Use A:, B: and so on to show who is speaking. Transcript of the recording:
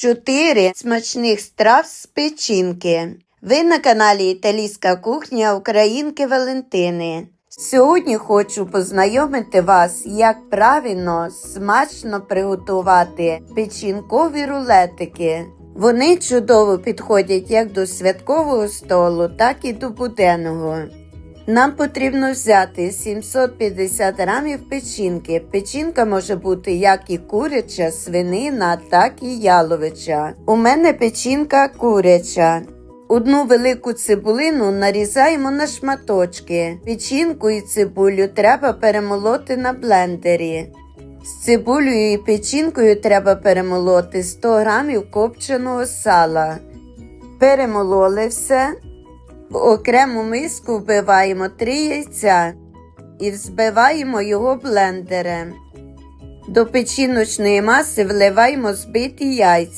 A: 4 смачних страв з печінки. Ви на каналі Італійська кухня Українки Валентини. Сьогодні хочу познайомити вас, як правильно смачно приготувати печінкові рулетики. Вони чудово підходять як до святкового столу, так і до буденного. Нам потрібно взяти 750 грамів печінки. Печінка може бути як і куряча, свинина, так і яловича. У мене печінка куряча. Одну велику цибулину нарізаємо на шматочки. Печінку і цибулю треба перемолоти на блендері. З цибулею і печінкою треба перемолоти 100 грамів копченого сала. Перемололи все. В окрему миску вбиваємо 3 яйця і взбиваємо його блендером. До печіночної маси вливаємо збиті яйця.